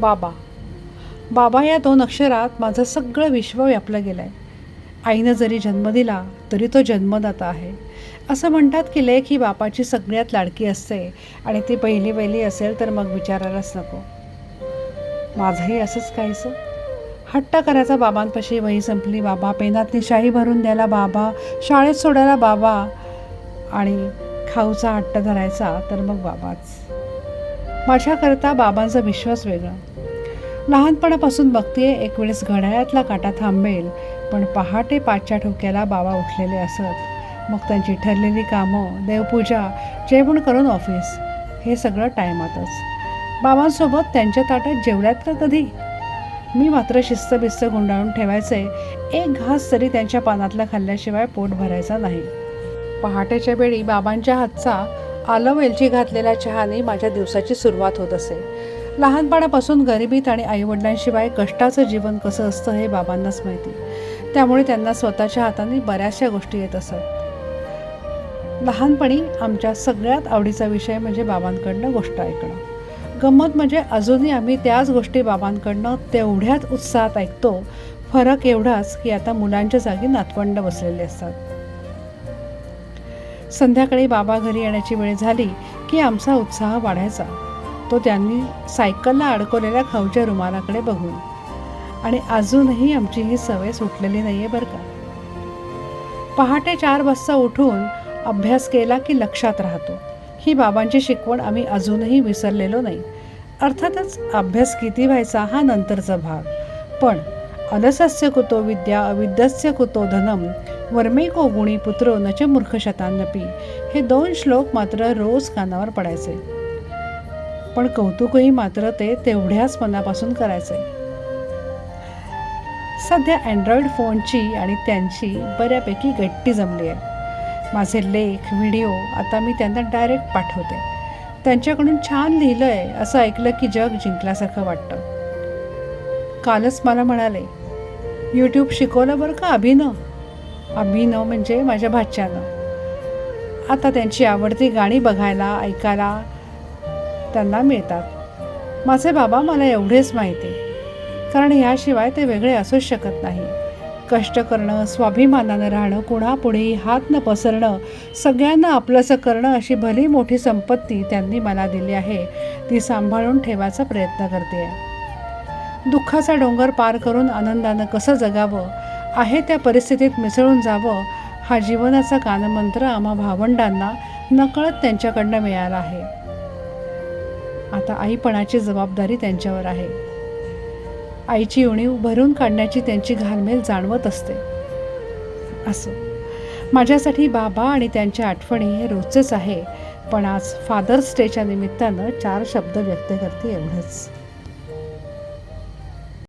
बाबा. बाबा या दोन अक्षरात माझं सगळं विश्व व्यापलं गेलं आहे आईनं जरी जन्म दिला तरी तो जन्मदाता आहे. असं म्हणतात की लेख ही बापाची सगळ्यात लाडकी असते आणि ती पहिली पहिली असेल तर मग विचारायलाच नको. माझंही असंच काहीसं हट्ट करायचा बाबांपाशी वही संपली. बाबा पेनातनी शाही भरून द्यायला बाबा शाळेत सोडायला बाबा आणि खाऊचा हट्ट धरायचा तर मग बाबाच. माझ्याकरता बाबांचा विश्वास वेगळं. लहानपणापासून बघते एक वेळेस घड्याळातला काटा थांबेल पण पहाटे पाचच्या ठोक्याला बाबा उठलेले असत. मग त्यांची ठरलेली कामं देवपूजा जेवण करून ऑफिस हे सगळं टायमातच. बाबांसोबत त्यांच्या ताटात जेवल्यात का कधी? मी मात्र शिस्तबिस्त गुंडाळून ठेवायचे एक घास तरी त्यांच्या पानातला खाल्ल्याशिवाय पोट भरायचा नाही. पहाटेच्या वेळी बाबांच्या हातचा आलं वेलची घातलेल्या चहाने माझ्या दिवसाची सुरुवात होत असे. लहानपणापासून गरिबीत आणि आईवडिलांशिवाय कष्टाचं जीवन कसं असतं हे बाबांनाच माहिती. त्यामुळे त्यांना स्वतःच्या हाताने बऱ्याचशा गोष्टी येत असत. लहानपणी आमच्या सगळ्यात आवडीचा विषय म्हणजे बाबांकडनं गोष्ट ऐकणं. गंमत म्हणजे अजूनही आम्ही त्याच गोष्टी बाबांकडनं तेवढ्याच उत्साहात ऐकतो. फरक एवढाच की आता मुलांच्या जागी नातवंड बसलेले असतात. संध्याकाळी बाबा घरी येण्याची वेळ झाली की आमचा उत्साह वाढायचा. तो त्यांनी सायकलला अडकवलेल्या खाऊच्या रुमालाकडे बघून. आणि अजूनही आमची ही सवय सुटलेली नाही आहे बरं का. पहाटे चार वाजता उठून अभ्यास केला की लक्षात राहतो. ही बाबांची शिकवण आम्ही अजूनही विसरलेलो नाही. अर्थातच अभ्यास किती व्हायचा हा नंतरचा भाग. पण अलसस्य कुतो विद्या अविद्यस्य कुतो धनम वर्मे को गुणी पुत्रो नच मूर्ख शतान्नपी हे दोन श्लोक मात्र रोज कानावर पडायचे. पण कौतुकही मात्र ते तेवढ्याच मनापासून करायचे. सध्या अँड्रॉइड फोनची आणि त्यांची बऱ्यापैकी गट्टी जमली आहे. माझे लेख व्हिडिओ आता मी त्यांना डायरेक्ट पाठवते. त्यांच्याकडून छान लिहिलं आहे असं ऐकलं की जग जिंकल्यासारखं वाटतं. कालच मला म्हणाले यूट्यूब शिकवलं बरं का अभिनव? अभिनव म्हणजे माझ्या भाच्यानं. आता त्यांची आवडती गाणी बघायला ऐकायला त्यांना मिळतात. माझे बाबा मला एवढेच माहिती. कारण ह्याशिवाय ते वेगळे असूच शकत नाही. कष्ट करणं स्वाभिमानानं राहणं कुणापुढेही हात न पसरणं सगळ्यांना आपलंसं करणं अशी भली मोठी संपत्ती त्यांनी मला दिली आहे. ती सांभाळून ठेवायचा प्रयत्न करते दुःखाचा डोंगर पार करून आनंदानं कसं जगावं? आहे त्या परिस्थितीत मिसळून जावं? हा जीवनाचा कानमंत्र आम्हा भावंडांना नकळत त्यांच्याकडनं मिळाला आहे. आता आईपणाची जबाबदारी त्यांच्यावर आहे. आईची उणीव भरून काढण्याची त्यांची घालमेल जाणवत असते. असं माझ्यासाठी बाबा आणि त्यांच्या आठवणी हे रोजच आहे पण आज फादर्स डेच्या निमित्तानं चार शब्द व्यक्त करते एवढंच.